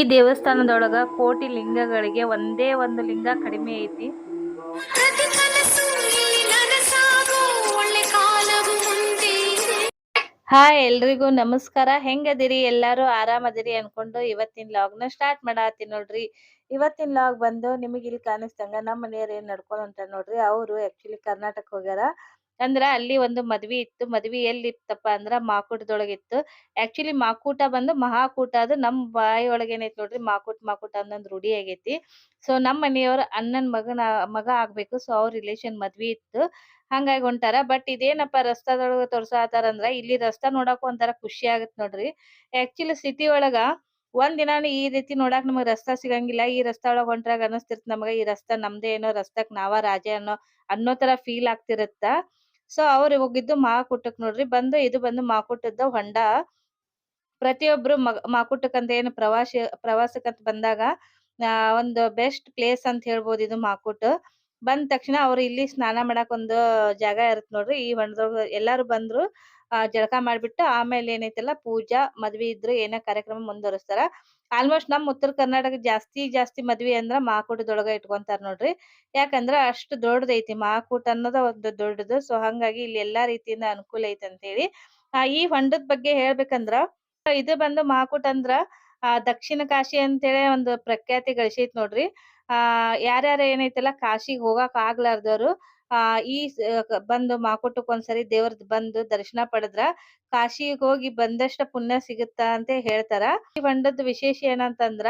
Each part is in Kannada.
ಈ ದೇವಸ್ಥಾನದೊಳಗ ಕೋಟಿ ಲಿಂಗಗಳಿಗೆ ಒಂದೇ ಒಂದು ಲಿಂಗ ಕಡಿಮೆ ಐತಿ. ಹಾಯ್ ಎಲ್ರಿಗೂ ನಮಸ್ಕಾರ. ಹೆಂಗದಿರಿ? ಎಲ್ಲಾರು ಆರಾಮದಿರಿ ಅನ್ಕೊಂಡು ಇವತ್ತಿನ ನ ಸ್ಟಾರ್ಟ್ ಮಾಡಾತೀನಿ ನೋಡ್ರಿ. ಇವತ್ತಿನ ಲಾಗ್ ಬಂದು ನಿಮಗೆ ಇಲ್ಲಿ ಕಾಣಿಸ್ದಂಗ ನಮ್ಮ ಮನೆಯವ್ರು ಏನ್ ನಡ್ಕೊಂಡ್ ನೋಡ್ರಿ. ಅವರು ಆಕ್ಚುಲಿ ಕರ್ನಾಟಕ ಹೋಗ್ಯಾರ. ಅಂದ್ರ ಅಲ್ಲಿ ಒಂದು ಮದ್ವಿ ಇತ್ತು. ಮದ್ವಿ ಎಲ್ಲಿ ಇತ್ತಪ್ಪ ಅಂದ್ರ ಮಾಕೂಟದೊಳಗೆ ಇತ್ತು ಆಕ್ಚುಲಿ ಮಾಕೂಟ ಬಂದು ಮಹಾಕೂಟ ಅದು ನಮ್ ಬಾಯಿ ಒಳಗೆ ಏನೈತಿ ನೋಡ್ರಿ. ಮಾಕುಟ ಮಾಕೂಟ ಅನ್ನೊಂದ್ ರೂಢಿ ಆಗೈತಿ. ಸೊ ನಮ್ ಮನೆಯವ್ರ ಅಣ್ಣನ್ ಮಗನ, ಮಗ ಆಗ್ಬೇಕು. ಸೊ ಅವ್ರ ರಿಲೇಶನ್ ಮದ್ವಿ ಇತ್ತು. ಹಂಗಾಗಿ ಹೊಂಟಾರ ಬಟ್ ಇದೇನಪ್ಪ ರಸ್ತಾದೊಳಗ ತೋರ್ಸಾತಾರ ಅಂದ್ರ ಇಲ್ಲಿ ರಸ್ತಾ ನೋಡಾಕ ಒಂಥರ ಖುಷಿ ಆಗತ್ ನೋಡ್ರಿ. ಆಕ್ಚುಲಿ ಸಿಟಿ ಒಳಗ ಒಂದ್ ದಿನಾನು ಈ ರೀತಿ ನೋಡಾಕ್ ನಮಗ್ ರಸ್ತಾ ಸಿಗಂಗಿಲ್ಲ. ಈ ರಸ್ತಾ ಒಳಗ ಹೊಂಟ್ರಾಗ ಅನಸ್ತಿರ್ತ ನಮಗ. ಈ ರಸ್ತಾ ನಮ್ದೇ ಏನೋ ರಸ್ತಾಕ್ ನಾವ ರಾಜ ಅನ್ನೋ ಅನ್ನೋ ತರ ಫೀಲ್ ಆಗ್ತಿರತ್ತ. ಸೊ ಅವ್ರು ಹೋಗಿದ್ದು ಮಾಕುಟಕ್ ನೋಡ್ರಿ. ಬಂದು ಇದು ಬಂದು ಮಾಕುಟದ ಹೊಂಡ. ಪ್ರತಿಯೊಬ್ರು ಮಗ ಮಾಕುಟ್ಟಕ್ ಅಂತ ಏನು ಪ್ರವಾಸಿ ಪ್ರವಾಸಕ್ಕಂತ ಬಂದಾಗ ಒಂದು ಬೆಸ್ಟ್ ಪ್ಲೇಸ್ ಅಂತ ಹೇಳ್ಬೋದು ಇದು ಮಾಕುಟ್. ಬಂದ ತಕ್ಷಣ ಅವ್ರು ಇಲ್ಲಿ ಸ್ನಾನ ಮಾಡಕ್ ಒಂದು ಜಾಗ ಇರತ್ ನೋಡ್ರಿ. ಈ ಹೊಂಡದೊಳಗ ಎಲ್ಲಾರು ಬಂದ್ರು, ಆ, ಜಳಕ ಮಾಡ್ಬಿಟ್ಟು ಆಮೇಲೆ ಏನೈತಲ್ಲ ಪೂಜಾ, ಮದ್ವಿ ಇದ್ರು ಏನೇ ಕಾರ್ಯಕ್ರಮ ಮುಂದುವರಿಸ್ತಾರ. ಆಲ್ಮೋಸ್ಟ್ ನಮ್ ಉತ್ತರ ಕರ್ನಾಟಕ ಜಾಸ್ತಿ ಜಾಸ್ತಿ ಮದ್ವಿ ಅಂದ್ರ ಮಹಾಕೂಟದೊಳಗ ಇಟ್ಕೊಂತಾರ ನೋಡ್ರಿ. ಯಾಕಂದ್ರ ಅಷ್ಟು ದೊಡ್ಡದೈತಿ ಮಹಾಕೂಟ ಅನ್ನೋದ ಒಂದು ದೊಡ್ಡದು. ಸೊ ಹಂಗಾಗಿ ಇಲ್ಲಿ ಎಲ್ಲಾ ರೀತಿಯಿಂದ ಅನುಕೂಲ ಐತಿ ಅಂತ ಹೇಳಿ ಆ, ಈ ಹೊಂಡದ ಬಗ್ಗೆ ಹೇಳ್ಬೇಕಂದ್ರ, ಇದು ಬಂದು ಮಹಾಕೂಟ ಅಂದ್ರ, ಆ, ದಕ್ಷಿಣ ಕಾಶಿ ಅಂತೇಳಿ ಒಂದು ಪ್ರಖ್ಯಾತಿ ಗಳಿಸೈತ್ ನೋಡ್ರಿ. ಆ, ಯಾರ್ಯಾರ ಏನೈತಲ್ಲ ಕಾಶಿಗ್ ಹೋಗಾಕ್ ಆಗ್ಲಾರ್ದವ್ರು, ಆ, ಈ ಬಂದು ಸರಿ ಒಂದ್ಸರಿ ದೇವ್ರದ್ ಬಂದು ದರ್ಶನ ಪಡೆದ್ರ ಕಾಶಿಗ್ ಹೋಗಿ ಬಂದಷ್ಟ ಪುಣ್ಯ ಸಿಗುತ್ತ ಅಂತ ಹೇಳ್ತಾರ. ಈ ಹೊಂಡದ ವಿಶೇಷ ಏನಂತಂದ್ರ,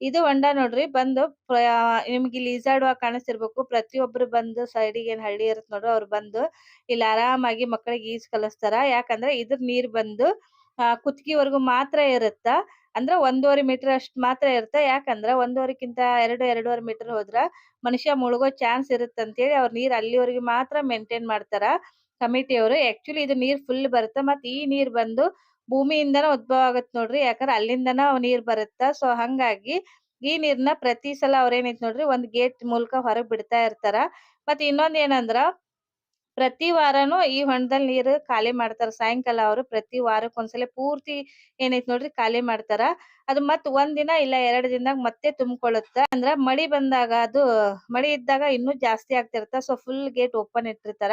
ಇದು ಹೊಂಡ ನೋಡ್ರಿ ಬಂದು ನಿಮ್ಗ್ ನಿಮ್ಗೆ ಇಲ್ಲಿ ಈಜಾಡುವಾಗ ಕಾಣಿಸ್ತಿರ್ಬೇಕು. ಪ್ರತಿಯೊಬ್ರು ಬಂದು ಸೈಡಿಗೆ ಏನ್ ಹಳ್ಳಿ ಇರತ್ ನೋಡ್ರಿ ಅವ್ರು ಬಂದು ಇಲ್ಲಿ ಆರಾಮಾಗಿ ಮಕ್ಕಳಿಗೆ ಈಜ್ ಕಲಿಸ್ತಾರ. ಯಾಕಂದ್ರೆ ಇದ್ರ ನೀರ್ ಬಂದು, ಆ ಕುತ್ತಿಗೆವರೆಗೂ ಮಾತ್ರ ಇರುತ್ತ ಅಂದ್ರ ಒಂದೂವರೆ ಮೀಟರ್ ಅಷ್ಟ್ ಮಾತ್ರ ಇರುತ್ತ. ಯಾಕಂದ್ರ ಒಂದೂವರೆಕ್ಕಿಂತ ಎರಡು, ಎರಡೂವರೆ ಮೀಟರ್ ಹೋದ್ರ ಮನುಷ್ಯ ಮುಳುಗೋ ಚಾನ್ಸ್ ಇರುತ್ತೆ ಅಂತ ಹೇಳಿ ಅವ್ರ ನೀರ್ ಅಲ್ಲಿವರೆಗೆ ಮಾತ್ರ ಮೇಂಟೈನ್ ಮಾಡ್ತಾರ ಕಮಿಟಿಯವರು ಆಕ್ಚುಲಿ ಇದು ನೀರ್ ಫುಲ್ ಬರುತ್ತೆ ಮತ್ ಈ ನೀರ್ ಬಂದು ಭೂಮಿಯಿಂದನ ಉದ್ಭವ ಆಗತ್ ನೋಡ್ರಿ. ಯಾಕಂದ್ರೆ ಅಲ್ಲಿಂದನ ನೀರ್ ಬರುತ್ತ? ಸೊ ಹಂಗಾಗಿ ಈ ನೀರ್ನ ಪ್ರತಿ ಸಲ ಅವ್ರ ಏನೈತ್ ನೋಡ್ರಿ? ಒಂದ್ ಗೇಟ್ ಮೂಲಕ ಹೊರಗ್ ಬಿಡ್ತಾ ಇರ್ತಾರ. ಮತ್ ಇನ್ನೊಂದ್ ಏನಂದ್ರ ಪ್ರತಿ ವಾರನು ಈ ಹೊಂಡದಲ್ಲಿ ನೀರು ಖಾಲಿ ಮಾಡ್ತಾರ. ಸಾಯಂಕಾಲ ಅವರು ಪ್ರತಿ ವಾರಕ್ಕೆ ಒಂದ್ಸಲ ಪೂರ್ತಿ ಏನೈತಿ ನೋಡ್ರಿ ಖಾಲಿ ಮಾಡ್ತಾರ. ಅದು ಮತ್ ಒಂದ್ ದಿನ ಇಲ್ಲ ಎರಡ್ ದಿನದಾಗ ಮತ್ತೆ ತುಂಬಿಕೊಳ್ಳುತ್ತ. ಅಂದ್ರ ಮಳಿ ಬಂದಾಗ ಅದು ಮಳಿ ಇದ್ದಾಗ ಇನ್ನೂ ಜಾಸ್ತಿ ಆಗ್ತಿರ್ತ ಸೊ ಫುಲ್ ಗೇಟ್ ಓಪನ್ ಇಟ್ಟಿರ್ತಾರ.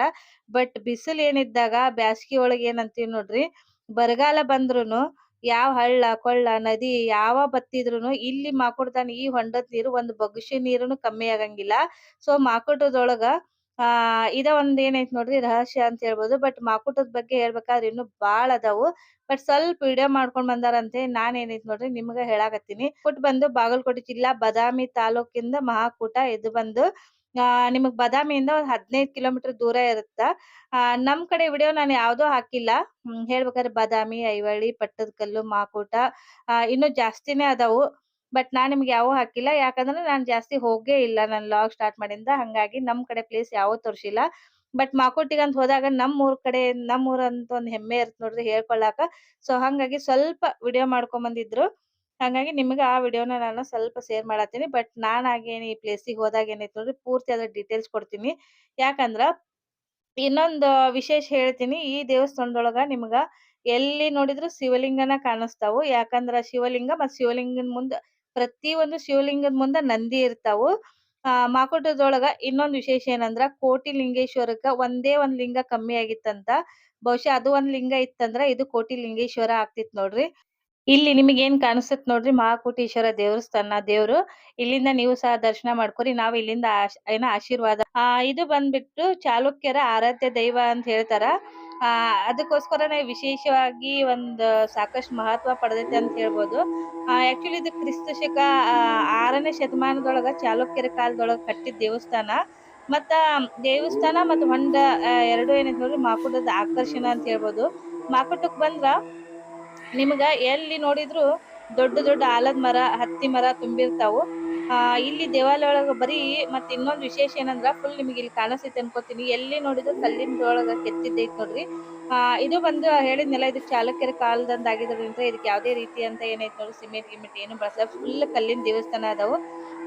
ಬಟ್ ಬಿಸಿಲ್ ಏನಿದ್ದಾಗ ಬ್ಯಾಸಗಿ ಒಳಗ್ ಏನಂತೀವಿ ನೋಡ್ರಿ, ಬರಗಾಲ ಬಂದ್ರುನು ಯಾವ ಹಳ್ಳ, ಕೊಳ್ಳ, ನದಿ ಯಾವ ಬತ್ತಿದ್ರುನು ಇಲ್ಲಿ ಮಾಕುಡ್ದಾನ ಈ ಹೊಂಡದ ನೀರು ಒಂದ್ ಬಗುಶಿ ನೀರುನು ಕಮ್ಮಿ ಆಗಂಗಿಲ್ಲ. ಸೊ ಮಾಕುಟದೊಳಗ ಆ, ಇದ ಒಂದ್ ಏನೈತ್ ನೋಡ್ರಿ ರಹಸ್ಯ ಅಂತ ಹೇಳ್ಬೋದು. ಬಟ್ ಮಾಕುಟದ ಬಗ್ಗೆ ಹೇಳ್ಬೇಕಾದ್ರೆ ಇನ್ನು ಬಾಳ ಅದಾವು. ಬಟ್ ಸ್ವಲ್ಪ ವಿಡಿಯೋ ಮಾಡ್ಕೊಂಡ್ ಬಂದಾರಂತೆ. ನಾನ್ ಏನೈತ್ ನೋಡ್ರಿ, ನಿಮ್ಗ ಹೇಳಾಕತ್ತೀನಿ. ಕುಟ್ ಬಂದು ಬಾಗಲಕೋಟೆ ಜಿಲ್ಲಾ ಬದಾಮಿ ತಾಲೂಕಿಂದ ಮಹಾಕೂಟ ಇದು ಬಂದು, ಆ, ನಿಮಗ್ ಬದಾಮಿಯಿಂದ ಒಂದ್ ಹದಿನೈದ್ ಕಿಲೋಮೀಟರ್ ದೂರ ಇರುತ್ತ. ಆ, ನಮ್ ಕಡೆ ವಿಡಿಯೋ ನಾನು ಯಾವ್ದೋ ಹಾಕಿಲ್ಲ. ಹೇಳ್ಬೇಕಾದ್ರೆ ಬಾದಾಮಿ, ಐವಳ್ಳಿ, ಪಟ್ಟದಕಲ್ಲು, ಮಾಕೂಟ, ಆ, ಇನ್ನು ಜಾಸ್ತಿನೇ ಅದಾವು. ಬಟ್ ನಾನ್ ನಿಮ್ಗೆ ಯಾವ ಹಾಕಿಲ್ಲ. ಯಾಕಂದ್ರೆ ನಾನ್ ಜಾಸ್ತಿ ಹೋಗೇ ಇಲ್ಲ. ನನ್ ಲಾಗ್ ಸ್ಟಾರ್ಟ್ ಮಾಡಿಂದ ಹಂಗಾಗಿ ನಮ್ ಕಡೆ ಪ್ಲೇಸ್ ಯಾವ ತೋರ್ಸಿಲ್ಲ. ಬಟ್ ಮಾಕೋಟಿಗೆ ಅಂತ ಹೋದಾಗ ನಮ್ಮ ಊರ್ ಕಡೆ ನಮ್ಮ ಊರ್ ಅಂತ ಒಂದ್ ಹೆಮ್ಮೆ ಇರತ್ ನೋಡ್ರಿ ಹೇಳ್ಕೊಳಾಕ. ಸೊ ಹಂಗಾಗಿ ಸ್ವಲ್ಪ ವಿಡಿಯೋ ಮಾಡ್ಕೊಂಡ್ ಬಂದಿದ್ರು ಹಂಗಾಗಿ ನಿಮ್ಗೆ ಆ ವಿಡಿಯೋನ ನಾನು ಸ್ವಲ್ಪ ಶೇರ್ ಮಾಡತ್ತೀನಿ. ಬಟ್ ನಾನ್ ಆಗೇನ್ ಈ ಪ್ಲೇಸಿಗೆ ಹೋದಾಗ ಏನೈತ್ ನೋಡ್ರಿ ಪೂರ್ತಿ ಅದ್ರ ಡೀಟೇಲ್ಸ್ ಕೊಡ್ತೀನಿ. ಯಾಕಂದ್ರ ಇನ್ನೊಂದು ವಿಶೇಷ ಹೇಳ್ತೀನಿ. ಈ ದೇವಸ್ಥಾನದೊಳಗ ನಿಮ್ಗ ಎಲ್ಲಿ ನೋಡಿದ್ರು ಶಿವಲಿಂಗನ ಕಾಣಿಸ್ತಾವು. ಯಾಕಂದ್ರ ಶಿವಲಿಂಗ ಮತ್ ಶಿವಲಿಂಗನ ಮುಂದ ಪ್ರತಿ ಒಂದು ಶಿವಲಿಂಗದ ಮುಂದ ನಂದಿ ಇರ್ತಾವು. ಆ, ಮಾಕುಟದೊಳಗ ಇನ್ನೊಂದ್ ವಿಶೇಷ ಏನಂದ್ರ ಕೋಟಿ ಲಿಂಗೇಶ್ವರಕ್ಕ ಒಂದೇ ಒಂದ್ ಲಿಂಗ ಕಮ್ಮಿ ಆಗಿತ್ತಂತ. ಬಹುಶಃ ಅದು ಒಂದ್ ಲಿಂಗ ಇತ್ತಂದ್ರ ಇದು ಕೋಟಿ ಲಿಂಗೇಶ್ವರ ಆಗ್ತಿತ್ ನೋಡ್ರಿ. ಇಲ್ಲಿ ನಿಮಗೆ ಏನ್ ಕಾಣಿಸ್ತತ್ ನೋಡ್ರಿ ಮಹಾಕೋಟೀಶ್ವರ ದೇವಸ್ಥಾನ ದೇವ್ರು. ಇಲ್ಲಿಂದ ನೀವು ಸಹ ದರ್ಶನ ಮಾಡ್ಕೊರಿ, ನಾವ್ ಇಲ್ಲಿಂದ ಆಶ್- ಏನ ಆಶೀರ್ವಾದ. ಆ, ಇದು ಬಂದ್ಬಿಟ್ಟು ಚಾಲುಕ್ಯರ ಆರಾಧ್ಯ ದೈವ ಅಂತ ಹೇಳ್ತಾರ. ಆ, ಅದಕ್ಕೋಸ್ಕರನೇ ವಿಶೇಷವಾಗಿ ಒಂದು ಸಾಕಷ್ಟು ಮಹತ್ವ ಪಡೆದೈತೆ ಅಂತ ಹೇಳ್ಬೋದು. ಆಕ್ಚುಲಿ ಇದು ಕ್ರಿಸ್ತ ಶಕ ಆರನೇ ಶತಮಾನದೊಳಗ ಚಾಲುಕ್ಯರ ಕಾಲದೊಳಗ ಕಟ್ಟಿದ ದೇವಸ್ಥಾನ. ಮತ್ತ ದೇವಸ್ಥಾನ ಮತ್ತು ಹೊಂಡ ಎರಡು ಏನಂತ ನೋಡ್ರಿ, ಮಾಕುಟದ ಆಕರ್ಷಣ ಅಂತ ಹೇಳ್ಬೋದು. ಮಾಕುಟಕ್ಕೆ ಬಂದ್ರ ನಿಮ್ಗ ಎಲ್ಲಿ ನೋಡಿದ್ರು ದೊಡ್ಡ ದೊಡ್ಡ ಆಲದ ಮರ, ಹತ್ತಿ ಮರ ತುಂಬಿರ್ತಾವು. ಇಲ್ಲಿ ದೇವಾಲಯ ಒಳಗ ಬರೀ ಮತ್ತೆ ಇನ್ನೊಂದು ವಿಶೇಷ ಏನಂದ್ರ ಫುಲ್ ನಿಮಗೆ ಇಲ್ಲಿ ಕಾಣಿಸುತ್ತೆ ಅನ್ಕೋತೀನಿ. ಎಲ್ಲಿ ನೋಡಿದ್ರು ಕಲ್ಲಿನದೊಳಗ ಕೆತ್ತಿದ್ದೈತೆ ನೋಡ್ರಿ. ಆ, ಇದು ಬಂದು ಹೇಳಿದ್ನೆಲ್ಲ, ಇದು ಚಾಲುಕ್ಯರ ಕಾಲದಂದ ಆಗಿದ್ರಿಂದ ಇದಕ್ಕೆ ಯಾವುದೇ ರೀತಿ ಅಂತ ಏನೈತೆ ನೋಡ್ರಿ, ಸಿಮೆಂಟ್ ಗಿಮೆಂಟ್ ಏನು ಬಳಸಲ್ಲ ಫುಲ್ ಕಲ್ಲಿನ ದೇವಸ್ಥಾನ ಅದಾವು.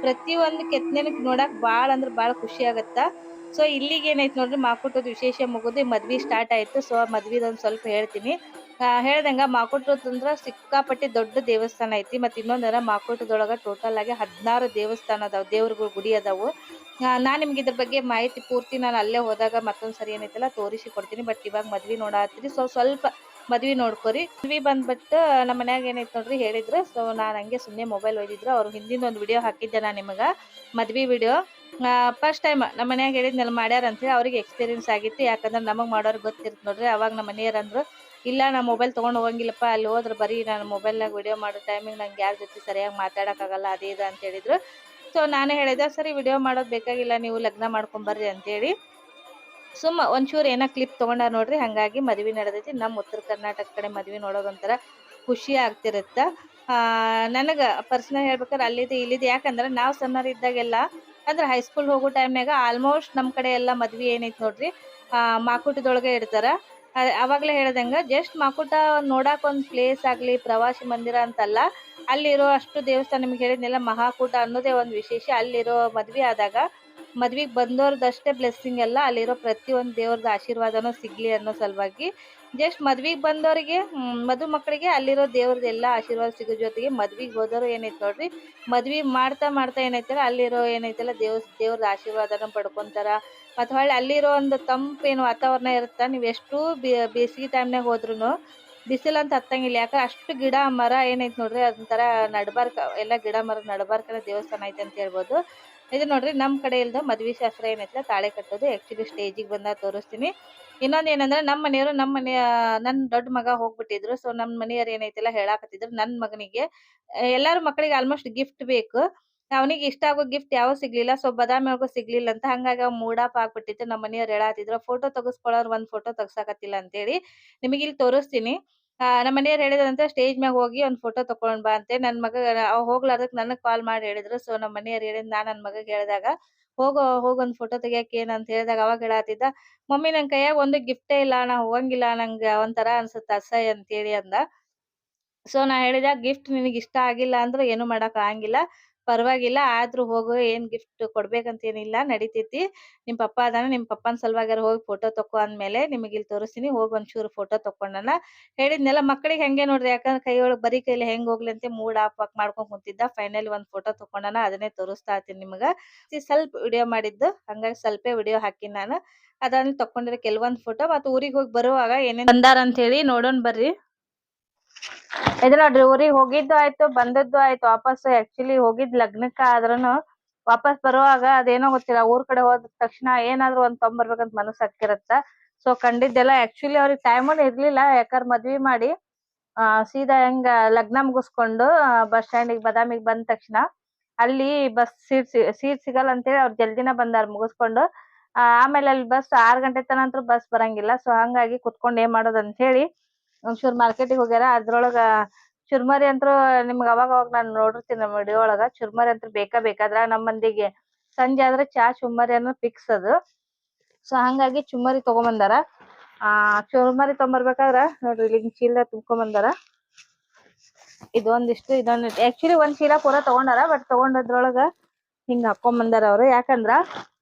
ಪ್ರತಿ ಒಂದು ಕೆತ್ತನೆ ನೋಡಕ್ ಬಾಳ ಅಂದ್ರ ಬಾಳ ಖುಷಿ ಆಗತ್ತ. ಸೊ ಇಲ್ಲಿಗೆ ಏನೈತೆ ನೋಡ್ರಿ ಮಾಕುಟದ ವಿಶೇಷ ಮುಗಿದು ಮದ್ವಿ ಸ್ಟಾರ್ಟ್ ಆಯ್ತು. ಸೊ ಮದ್ವಿದೊಂದು ಸ್ವಲ್ಪ ಹೇಳ್ತೀನಿ. ಹೇಳ್ದಂಗ ಮಾಕೋಟದಂದ್ರ ಸಿಕ್ಕಾಪಟ್ಟಿ ದೊಡ್ಡ ದೇವಸ್ಥಾನ ಐತಿ. ಮತ್ತೆ ಇನ್ನೊಂದರ ಮಾಕೋಟದೊಳಗ ಟೋಟಲ್ ಆಗಿ ಹದಿನಾರು ದೇವಸ್ಥಾನ ಅದಾವ, ದೇವ್ರಗಳ ಗುಡಿ ಅದಾವು. ನಾನ್ ನಿಮ್ಗೆ ಇದ್ರ ಬಗ್ಗೆ ಮಾಹಿತಿ ಪೂರ್ತಿ ನಾನು ಅಲ್ಲೇ ಹೋದಾಗ ಮತ್ತೊಂದ್ ಸರಿ ಏನೈತಲ್ಲ ತೋರಿಸಿ ಕೊಡ್ತೀನಿ ಬಟ್ ಇವಾಗ ಮದ್ವಿ ನೋಡಾತ್ರಿ. ಸೊ ಸ್ವಲ್ಪ ಮದ್ವಿ ನೋಡ್ಕೊರಿ. ಮದ್ವಿ ಬಂದ್ಬಿಟ್ಟು ನಮ್ಮ ಮನ್ಯಾಗ ಏನೈತಿ ನೋಡ್ರಿ ಹೇಳಿದ್ರು. ಸೊ ನಾನು ಹಂಗೆ ಸುಮ್ಮನೆ ಮೊಬೈಲ್ ಒಯ್ದಿದ್ರು. ಅವ್ರು ಹಿಂದಿನ ಒಂದು ವಿಡಿಯೋ ಹಾಕಿದ್ದೆ ನಾ ನಿಮಗ. ಮದ್ವಿ ವಿಡಿಯೋ ಫಸ್ಟ್ ಟೈಮ್ ನಮ್ಮ ಮನ್ಯಾಗ ಹೇಳಿದ್ನೆಲ್ಲ, ಮಾಡ್ಯಾರ ಅಂತ ಹೇಳಿ ಅವ್ರಿಗೆ ಎಕ್ಸ್ಪೀರಿಯನ್ಸ್ ಆಗಿತ್ತು. ಯಾಕಂದ್ರೆ ನಮಗೆ ಮಾಡೋರು ಗೊತ್ತಿರ್ತ ನೋಡ್ರಿ. ಅವಾಗ ನಮ್ಮ ಮನೆಯವ್ರು ಅಂದ್ರು ಇಲ್ಲ, ನಾ ಮೊಬೈಲ್ ತಗೊಂಡ್ ಹೋಗಂಗಿಲ್ಲಪ್ಪ, ಅಲ್ಲಿ ಹೋದ್ರೆ ಬರೀ ನಾನು ಮೊಬೈಲ್ನಾಗ ವಿಡಿಯೋ ಮಾಡೋ ಟೈಮಿಗೆ ನಂಗೆ ಯಾರ ಜೊತೆ ಸರಿಯಾಗಿ ಮಾತಾಡಕ್ಕಾಗಲ್ಲ ಅದೇ ಇದು ಅಂತ ಹೇಳಿದ್ರು. ಸೊ ನಾನು ಹೇಳಿದೆ, ಸರಿ ವಿಡಿಯೋ ಮಾಡೋದು ಬೇಕಾಗಿಲ್ಲ, ನೀವು ಲಗ್ನ ಮಾಡ್ಕೊಂಬರ್ರಿ ಅಂತೇಳಿ ಸುಮ್ಮ ಒಂಚೂರು ಏನೋ ಕ್ಲಿಪ್ ತೊಗೊಂಡಾರ ನೋಡ್ರಿ, ಹಂಗಾಗಿ ಮದ್ವಿ ನಡೆದೈತಿ. ನಮ್ಮ ಉತ್ತರ ಕರ್ನಾಟಕ ಕಡೆ ಮದ್ವಿ ನೋಡೋದೊಂಥರ ಖುಷಿ ಆಗ್ತಿರತ್ತ. ನನಗೆ ಪರ್ಸನಲ್ ಹೇಳ್ಬೇಕಾದ್ರೆ ಅಲ್ಲಿದೆ, ಇಲ್ಲಿದೆ. ಯಾಕಂದ್ರೆ ನಾವು ಸಣ್ಣರ್ ಇದ್ದಾಗೆಲ್ಲ, ಅಂದ್ರೆ ಹೈಸ್ಕೂಲ್ ಹೋಗೋ ಟೈಮ್ನಾಗ ಆಲ್ಮೋಸ್ಟ್ ನಮ್ಮ ಕಡೆ ಎಲ್ಲ ಮದ್ವಿ ಏನೈತಿ ನೋಡ್ರಿ. ಮಾಕುಟದೊಳಗೆ ಇಡ್ತಾರ. ಅವಾಗ್ಲೇ ಹೇಳ್ದಂಗೆ ಜಸ್ಟ್ ಮಾಕುಟ ನೋಡಕ್ಕೆ ಒಂದು ಪ್ಲೇಸ್ ಆಗಲಿ, ಪ್ರವಾಸಿ ಮಂದಿರ ಅಂತಲ್ಲ, ಅಲ್ಲಿರೋ ಅಷ್ಟು ದೇವಸ್ಥಾನ ನಿಮ್ಗೆ ಹೇಳಿದ್ನೆಲ್ಲ, ಮಹಾಕೂಟ ಅನ್ನೋದೇ ಒಂದು ವಿಶೇಷ. ಅಲ್ಲಿರೋ ಮದ್ವೆ ಆದಾಗ, ಮದ್ವಿಗ್ ಬಂದವ್ರದ್ದಷ್ಟೇ ಬ್ಲೆಸ್ಸಿಂಗ್ ಅಲ್ಲ ಅಲ್ಲಿರೋ ಪ್ರತಿಯೊಂದು ದೇವ್ರದ್ದು ಆಶೀರ್ವಾದನೂ ಸಿಗ್ಲಿ ಅನ್ನೋ ಸಲುವಾಗಿ, ಜಸ್ಟ್ ಮದ್ವೆಗೆ ಬಂದವರಿಗೆ ಮದುಮಕ್ಕಳಿಗೆ ಅಲ್ಲಿರೋ ದೇವ್ರದ್ದು ಎಲ್ಲ ಆಶೀರ್ವಾದ ಸಿಗೋ ಜೊತೆಗೆ ಮದ್ವೆಗೆ ಹೋದವರು ಏನೈತೆ ನೋಡ್ರಿ, ಮದ್ವೆ ಮಾಡ್ತಾ ಮಾಡ್ತಾ ಏನೈತಲ್ಲ, ಅಲ್ಲಿರೋ ಏನೈತಲ್ಲ ದೇವ್ ದೇವ್ರದ ಆಶೀರ್ವಾದನ ಪಡ್ಕೊಂತಾರ ಮತ್ತ್ ಹೊಳ್ಳಿ ಅಲ್ಲಿರೋ ಒಂದು ತಂಪೇನು ವಾತಾವರಣ ಇರುತ್ತ? ನೀವು ಎಷ್ಟು ಬೇಸಿಗೆ ಟೈಮ್ನಾಗ ಹೋದ್ರುನು ಅಂತ ಹತ್ತಂಗಿಲ್ಲ. ಯಾಕ ಅಷ್ಟು ಗಿಡ, ಮರ ಏನೈತ್ ನೋಡ್ರಿ, ಅದೊಂಥರ ನಡ್ಬಾರ್ಕ, ಎಲ್ಲ ಗಿಡ ಮರ ನಡ್ಬಾರ್ಕನ ದೇವಸ್ಥಾನ ಐತೆ ಅಂತ ಹೇಳ್ಬೋದು. ಇದು ನೋಡ್ರಿ, ನಮ್ ಕಡೆ ಇಲ್ದ ಮದ್ವಿ ಶಾಸ್ತ್ರ ಏನೈತಲ್ಲ ತಾಳೆ ಕಟ್ಟೋದು. ಆಕ್ಚುಲಿ ಸ್ಟೇಜಿಗೆ ಬಂದಾಗ ತೋರಿಸ್ತೀನಿ. ಇನ್ನೊಂದ್ ಏನಂದ್ರೆ ನಮ್ಮ ಮನೆಯವರು ನಮ್ಮ ಮನೆಯ ನನ್ ದೊಡ್ಡ ಮಗ ಹೋಗ್ಬಿಟ್ಟಿದ್ರು. ಸೊ ನಮ್ ಮನೆಯವ್ರು ಏನೈತಿಲ್ಲ ಹೇಳಾಕತ್ತಿದ್ರು, ನನ್ ಮಗನಿಗೆ. ಎಲ್ಲಾರು ಮಕ್ಕಳಿಗೆ ಆಲ್ಮೋಸ್ಟ್ ಗಿಫ್ಟ್ ಬೇಕು. ಅವನಿಗೆ ಇಷ್ಟ ಆಗೋ ಗಿಫ್ಟ್ ಯಾವ ಸಿಗ್ಲಿಲ್ಲ ಸೊ ಬದಾಮಿ ಒಳಗು ಸಿಗ್ಲಿಲ್ಲ ಅಂತ ಹಂಗಾಗಿ ಅವ್ ಮೂಡಾಪ್ ಆಗ್ಬಿಟ್ಟಿತ್ತು. ನಮ್ಮ ಮನೆಯವ್ರು ಹೇಳಾತಿದ್ರು ಫೋಟೋ ತೆಗಿಸ್ಕೊಳ್ಳೋರು ಒಂದ್ ಫೋಟೋ ತೆಗ್ಸಾಕತ್ತಿಲ್ಲ ಅಂತೇಳಿ. ನಿಮಗೆ ಇಲ್ಲಿ ತೋರಿಸ್ತೀನಿ. ನಮ್ಮ ಮನೆಯವ್ರು ಹೇಳಿದ್ರಂತೆ ಸ್ಟೇಜ್ ಮ್ಯಾಗ ಹೋಗಿ ಒಂದ್ ಫೋಟೋ ತಕೊಂಡ್ ಬಾ ಅಂತೆ ನನ್ ಮಗ ಹೋಗ್ಲಾರ್ದಕ್ ನನಗ್ ಕಾಲ್ ಮಾಡಿ ಹೇಳಿದ್ರು. ಸೊ ನಮ್ಮ ಮನೆಯವ್ರು ಹೇಳಿದ್ ನಾನ್ ನನ್ ಮಗಗ್ ಹೇಳಿದಾಗ, ಹೋಗೋ ಹೋಗೊಂದ್ ಫೋಟೋ ತೆಗಿಯಕ್ ಏನ್? ಅಂತ ಹೇಳಿದಾಗ ಅವಾಗ ಹೇಳಾತಿದ್ದ, ಮಮ್ಮಿ, ನನ್ ಕೈಯಾಗ ಒಂದು ಗಿಫ್ಟೇ ಇಲ್ಲ ನಾ ಹೋಗಂಗಿಲ್ಲ, ನಂಗ ಒಂಥರ ಅನ್ಸುತ್ತ, ಅಸಹ್ಯ ಅಂತೇಳಿ ಅಂದ. ಸೊ ನಾ ಹೇಳಿದ ಗಿಫ್ಟ್ ನಿನಗೆ ಇಷ್ಟ ಆಗಿಲ್ಲ ಅಂದ್ರೆ ಏನು ಮಾಡಕ್ ಆಗಂಗಿಲ್ಲ. ಪರವಾಗಿಲ್ಲ, ಆದ್ರೂ ಹೋಗು, ಏನ್ ಗಿಫ್ಟ್ ಕೊಡ್ಬೇಕಂತ ಏನಿಲ್ಲ ನಡಿತೈತಿ. ನಿಮ್ ಪಪ್ಪ ಅದಾನ, ನಿಮ್ ಪಪ್ಪನ್ ಸಲುವಾಗ್ಯಾರ ಹೋಗಿ ಫೋಟೋ ತಕೋ ಅಂದ್ಮೇಲೆ ನಿಮಗೆ ಇಲ್ಲಿ ತೋರಿಸ್ತೀನಿ, ಹೋಗಿ ಒಂಚೂರು ಫೋಟೋ ತಕೊಂಡನ ಹೇಳಿದ್ನೆಲ್ಲ ಮಕ್ಕಳಿಗೆ ಹೆಂಗೆ ನೋಡ್ರಿ, ಯಾಕಂದ್ರೆ ಕೈ ಒಳಗ್ ಬರೀ ಕೈಲಿ ಹೆಂಗ್ ಹೋಗ್ಲಿ ಅಂತ, ಮೂಡ್ ಆಫ್ ಮಾಡ್ಕೊಂಡ್ ಕುಂತಿದ್ದ ಫೈನಲ್ ಒಂದ್ ಫೋಟೋ ತಕೊಂಡನ ಅದನ್ನೇ ತೋರಿಸ್ತಾ ಇರ್ತೀನಿ ನಿಮಗ. ಸ್ವಲ್ಪ ವಿಡಿಯೋ ಮಾಡಿದ್ದು, ಹಂಗಾಗಿ ಸ್ವಲ್ಪ ವಿಡಿಯೋ ಹಾಕಿನಿ ನಾನು. ಅದನ್ನ ತಕೊಂಡಿರೋ ಕೆಲವೊಂದ್ ಫೋಟೋ ಮತ್ತೆ ಊರಿಗೆ ಹೋಗಿ ಬರುವಾಗ ಏನೇನ್ ಬಂದಾರ ಅಂತ ಹೇಳಿ ನೋಡೋಣ ಬರ್ರಿ. ಇದು ಡ್ರೈವರಿಗೆ ಊರಿಗ್ ಹೋಗಿದ್ದು ಆಯ್ತು, ಬಂದದ್ದು ಆಯ್ತು ವಾಪಸ್ ಆಕ್ಚುಲಿ ಹೋಗಿದ್ ಲಗ್ನಕ್ಕ ಆದ್ರೂನು ವಾಪಸ್ ಬರುವಾಗ ಅದೇನೋ ಗೊತ್ತಿಲ್ಲ, ಊರ್ ಕಡೆ ಹೋದ ತಕ್ಷಣ ಏನಾದ್ರು ಒಂದ್ ತೊಂಬರ್ಬೇಕಂತ ಮನಸ್ಸು ಹತ್ತಿರತ್ತ ಸೊ ಕಂಡಿದ್ದೆಲ್ಲ ಆಕ್ಚುಲಿ ಅವ್ರಿಗೆ ಟೈಮೂ ಇರ್ಲಿಲ್ಲ, ಯಾಕಂದ್ರೆ ಮದ್ವಿ ಮಾಡಿ, ಆ, ಸೀದಾ ಹೆಂಗ ಲಗ್ನ ಮುಗಿಸ್ಕೊಂಡು ಬಸ್ ಸ್ಟ್ಯಾಂಡಿಗೆ ಬದಾಮಿಗೆ ಬಂದ ತಕ್ಷಣ ಅಲ್ಲಿ ಬಸ್ ಸೀಟ್ ಸೀಟ್ ಸಿಗಲ್ಲ ಅಂತೇಳಿ ಅವ್ರು ಜಲ್ದಿನ ಬಂದಾರ ಮುಗಿಸ್ಕೊಂಡು. ಆಮೇಲೆ ಅಲ್ಲಿ ಬಸ್ ಆರ್ ಗಂಟೆ ತನಕ ಬಸ್ ಬರಂಗಿಲ್ಲ ಸೊ ಹಂಗಾಗಿ ಕುತ್ಕೊಂಡ್ ಏನ್ ಮಾಡೋದ್ ಅಂತ ಹೇಳಿ ಒಂಚೂರ್ ಮಾರ್ಕೆಟಿಗೆ ಹೋಗ್ಯಾರ, ಅದ್ರೊಳಗ ಚುರ್ಮರಿ ಅಂತೂ ನಿಮ್ಗ್ ಅವಾಗ ಅವಾಗ ನಾನ್ ನೋಡಿರ್ತೀನಿ ನಮ್ಮ ವಿಡಿಯೋ ಒಳಗ. ಚುರ್ಮರಿ ಅಂತೂ ಬೇಕಾ ಬೇಕಾದ್ರ ನಮ್ಮ ಮಂದಿಗೆ ಸಂಜೆ ಆದ್ರೆ ಚಾ ಚುಮ್ಮರಿ ಅನ್ನೋ ಫಿಕ್ಸ್ ಅದು. ಸೊ ಹಂಗಾಗಿ ಚುಮ್ಮರಿ ತಗೊಂಬಂದಾರ. ಆ, ಚುರ್ಮರಿ ತಗೊಂಬರ್ಬೇಕಾದ್ರ ನೋಡ್ರಿ ಇಲ್ಲಿ ಚೀಲ ತುಂಬ್ಕೊಂಬಂದಾರ. ಇದೊಂದಿಷ್ಟು, ಇದೊಂದ್ ಆಕ್ಚುಲಿ ಒಂದ್ ಚೀಲ ಪೂರ ತಗೊಂಡಾರ ಬಟ್ ತಗೊಂಡದ್ರೊಳಗ ಹಿಂಗ್ ಹಾಕೊಂಡ್ ಬಂದಾರ ಅವ್ರು. ಯಾಕಂದ್ರ,